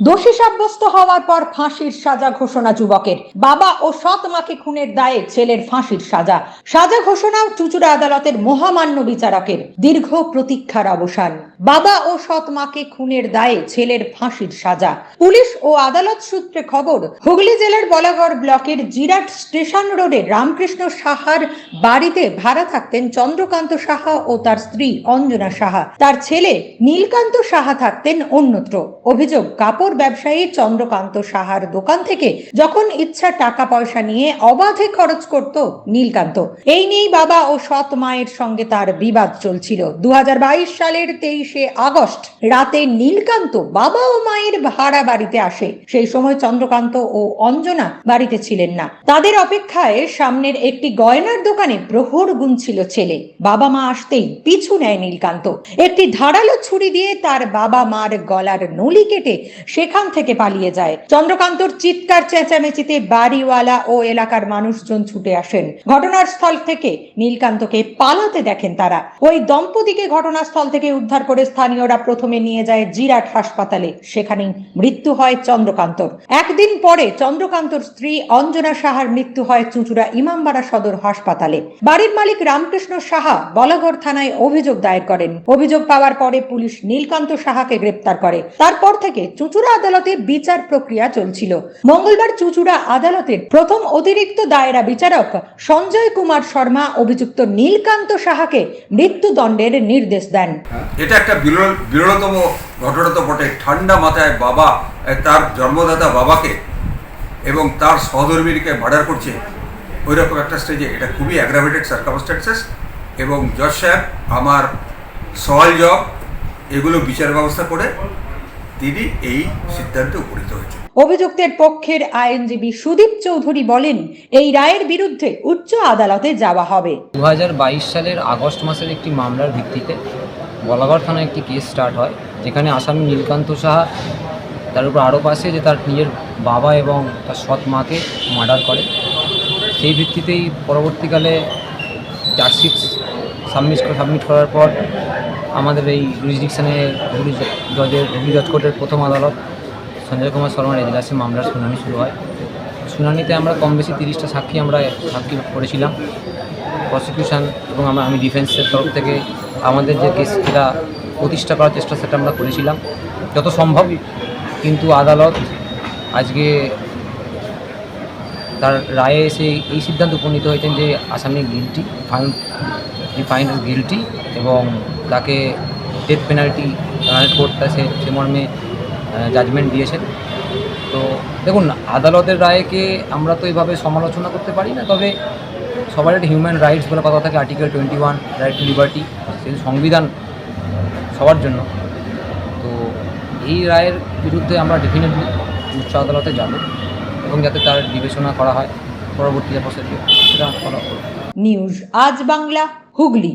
দোষী সাব্যস্ত হওয়ার পর ফাঁসির সাজা ঘোষণা যুবকের। বাবা ও সৎ মাকে খুনের দায়ে ছেলের ফাঁসির সাজা। সাজা ঘোষণা চুচুড়া আদালতের মহামান্য বিচারকের দীর্ঘ প্রতীক্ষার অবসান। বাবা ও সৎ মাকে খুনের দায়ে ছেলের ফাঁসির সাজা। পুলিশ ও আদালত সূত্রে খবর, হুগলি জেলার বলাগড় ব্লকের জিরাট স্টেশন রোডে রামকৃষ্ণ সাহার বাড়িতে ভাড়া থাকতেন চন্দ্রকান্ত সাহা ও তার স্ত্রী অঞ্জনা সাহা। তার ছেলে নীলকান্ত সাহা থাকতেন অন্যত্র। অভিযোগ, কাপড় ব্যবসায়ী চন্দ্রকান্ত সাহার দোকান থেকে যখন ইচ্ছা টাকা পয়সা নিয়ে অবাধে খরচ করত নীলকান্ত। এই নিয়েই বাবা ও সৎ মায়ের সঙ্গে তার বিবাদ চলছিল। দু সালের তেইশে আগস্ট রাতে নীলকান্ত বাবা ও মায়ের ভাড়া বাড়িতে আসে। সেই সময় চন্দ্রকান্ত ও অঞ্জনা বাড়িতে ছিলেন না। তাদের অপেক্ষায় সামনের একটি গয়নার দোকানে প্রহর গুনছিল ছেলে। বাবা মা আসতেই পিছু নেয় নীলকান্ত। একটি ধারালো ছুরি দিয়ে তার বাবা মার গলার নলি কেটে সেখান থেকে পালিয়ে যায়। চন্দ্রকান্তর চিৎকার চেঁচামেচিতে বাড়িওয়ালা ও এলাকার মানুষজন ছুটে আসেন। ঘটনার স্থল থেকে নীলকান্তকে পালাতে দেখেন তারা। ওই দম্পতিকে ঘটনাস্থল থেকে উদ্ধার করে স্থানীয়রা প্রথমে নিয়ে যায় জিরাট হাসপাতালে। সেখানেই মৃত্যু হয় চন্দ্রকান্তর। একদিন পরে চন্দ্রকান্তর স্ত্রী অঞ্জনা সাহার মৃত্যু হয় চুঁচুড়া ইমামবাড়া সদর হাসপাতালে। বাড়ির মালিক রামকৃষ্ণ সাহা বলাগড় থানায় অভিযোগ দায়ের করেন। অভিযোগ পাওয়ার পরে পুলিশ নীলকান্ত সাহাকে গ্রেপ্তার করে। তারপর থেকে চুঁচুড়া আদালতে বিচার প্রক্রিয়া চলছিল। মঙ্গলবার চুঁচুড়া আদালতের প্রথম অতিরিক্ত দায়রা বিচারক সঞ্জয় কুমার শর্মা অভিযুক্ত নীলকান্ত সাহাকে মৃত্যুদণ্ডের নির্দেশ দেন। এটা একটা বিরল, বিরলতম ঘটনা তো বটে। ঠান্ডা মাথায় বাবা তার জন্মদাতা বাবাকে এবং তার সহধর্মীকে মার্ডার করছে। ওই রকম একটা স্টেজে এটা খুবই অ্যাগ্রাভেটেড সার্কামস্টেন্সেস এবং জজ সাহেব, আমার সওয়াল জব এগুলো বিচার ব্যবস্থা করে তিনি এই সিদ্ধান্তে উপনীত হয়েছেন। অভিযুক্তের পক্ষের আইনজীবী সুদীপ চৌধুরী বলেন এই রায়ের বিরুদ্ধে উচ্চ আদালতে যাওয়া হবে। দু হাজার বাইশ সালের আগস্ট মাসের একটি মামলার ভিত্তিতে বলাগড় থানায় একটি কেস স্টার্ট হয় যেখানে আসামি নীলকান্ত সাহা তার উপর আরোপ আসে যে তার নিজের বাবা এবং তার সৎ মাকে মার্ডার করে। সেই ভিত্তিতেই পরবর্তীকালে চার্জশিট সাবমিট সাবমিট করার পর আমাদের এই জুরিসডিকশানে জজের, হুগলি জজ কোর্টের প্রথম আদালত সঞ্জয় কুমার শর্মার এজলাসে মামলার শুনানি শুরু হয়। শুনানিতে আমরা কম বেশি তিরিশটা সাক্ষী আমরা সাক্ষী করেছিলাম। প্রসিকিউশন এবং আমরা, আমি ডিফেন্সের তরফ থেকে আমাদের যে কেস যেটা প্রতিষ্ঠা করার চেষ্টা সেটা আমরা করেছিলাম। যত সম্ভব, কিন্তু আদালত আজকে তার রায়ে এসে এই সিদ্ধান্ত উপনীত হয়েছেন যে আসামি গিলটি ফাইন ফাইন গিলটি এবং তাকে ডেথ পেনাল্টি কোর্টটা সে সে মর্মে জাজমেন্ট দিয়েছেন। তো দেখুন, আদালতের রায়কে আমরা তো এইভাবে সমালোচনা করতে পারি না, তবে সবার একটা হিউম্যান রাইটস বলে কথা থাকে article twenty one right to liberty সংবিধান সবার জন্য। তো এই রায়ের বিরুদ্ধে আমরা ডেফিনেটলি উচ্চ আদালতে যাব এবং যাতে তার বিবেচনা করা হয়, পরবর্তী সেটা ফলো নিউজ আজ বাংলা। হুগলি।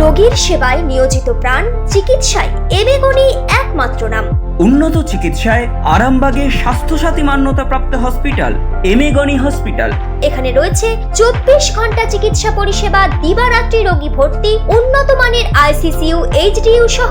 রোগীর সেবায় নিয়োজিত প্রাণ চিকিৎসায় এবেগুনি একমাত্র নাম। উন্নত চিকিৎসায় আরামবাগে স্বাস্থ্যসাথী মান্যতাপ্রাপ্ত হসপিটাল এমেগনি হসপিটাল। এখানে রয়েছে চব্বিশ ঘণ্টা চিকিৎসা পরিষেবা দিবারাত্রি রোগী ভর্তি উন্নত মানের আইসিসিউ এইচডিইউ সহ